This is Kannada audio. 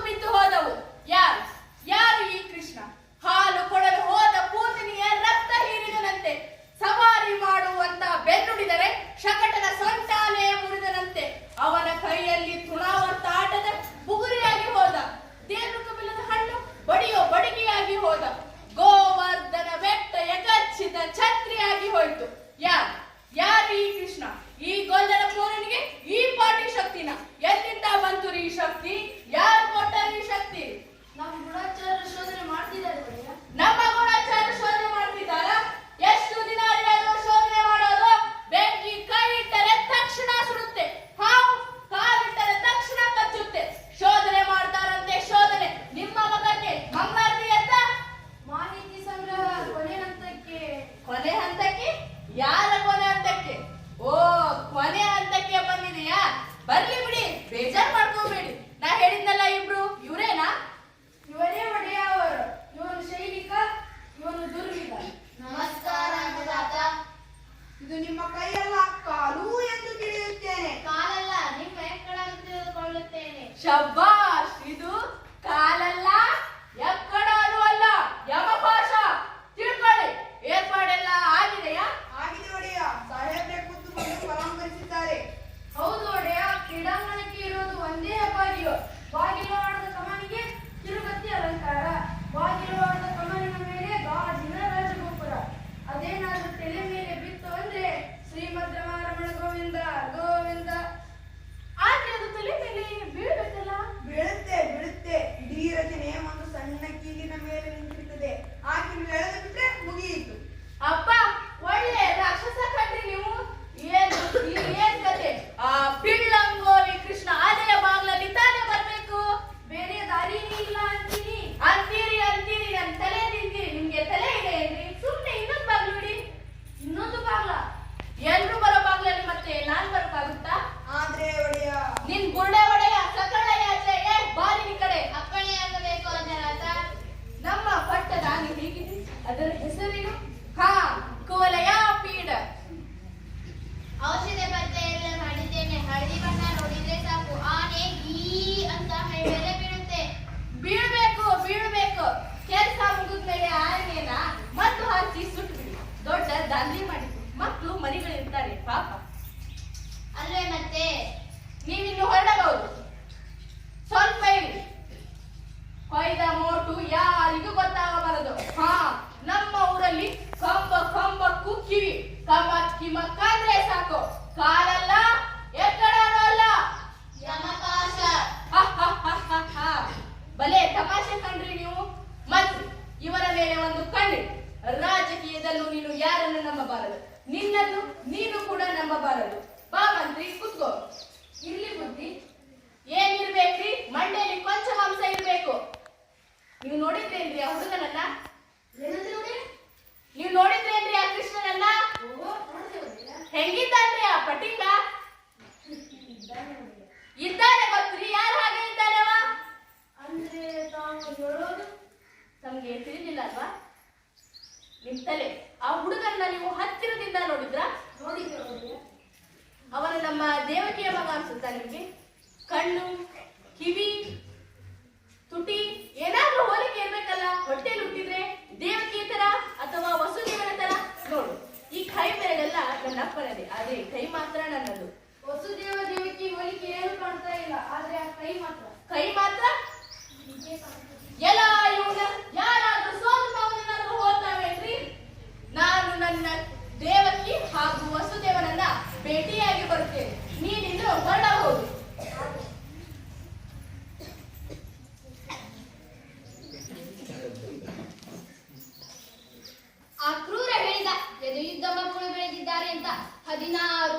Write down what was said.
মৃত্যু হওয়া ಶಬಾಷ್ ಇದು ಕಾಲಲ್ಲ. ಅದರ ಹೆಸರೇನು? ಹಾ ಕೋಲಯ ಪೀಡ ಔಷಧ ಪತ್ತೆ ಎಲ್ಲ ಮಾಡಿದ್ದೇನೆ. ಹಳದಿ ಬಣ್ಣ ನೋಡಿದ್ರೆ ಸಾಕು. ಆನೆ ಈ ಅಂತ ಮೇಲೆ ಬೀಳುತ್ತೆ. ಬೀಳ್ಬೇಕು ಬೀಳ್ಬೇಕು. ಕೆಲಸ ಮುಗಿದ್ಮೇಲೆ ಆನೆನ ಮತ್ತು ಹಾಕಿ ಸುಟ್ಟು ದೊಡ್ಡ ದೊಡ್ಡ ದಾಂಧಿ ಕಮಕ್ಕಿ ಮಕ್ಕಂದ್ರೆ ಸಾಕು ಕಾಲಲ್ಲ ಎಕ್ಕಡನೂ ಅಲ್ಲ ಯಮಪಾಶ ಹ ಬಲೆ ತಮಾಷೆ ಕಂಡ್ರಿ ನೀವು? ಮತ್ತು ಇವರ ಮೇಲೆ ಒಂದು ಕಣ್ಣು. ರಾಜಕೀಯದಲ್ಲೂ ನೀನು ಯಾರನ್ನು ನಂಬಬಾರದು? ನಿನ್ನನ್ನು ನೀನು ಕೂಡ ನಂಬಬಾರದು. ಬಾ ಮಂತ್ರಿ ಕುತ್ಕೋ. ಇಲ್ಲಿ ಬುದ್ಧಿ ಅಲ್ವಾ? ನಿಮ್ ತಲೆ ಆ ಹುಡುಗನ್ನ ನೀವು ಹತ್ತಿರದಿಂದ ನೋಡಿದ್ರ? ನೋಡಿದ್ರೆ ಅವನು ನಮ್ಮ ದೇವಕಿಯ ಮಗ ಅನ್ಸುತ್ತಾ ನಿಮಗೆ? ಕಣ್ಣು ಕಿವಿ ತುಟಿ ಏನಾದ್ರೂ ಹೋಲಿಕೆ ಇರ್ಬೇಕಲ್ಲ ಹೊಟ್ಟೆ ಹದಿನಾರು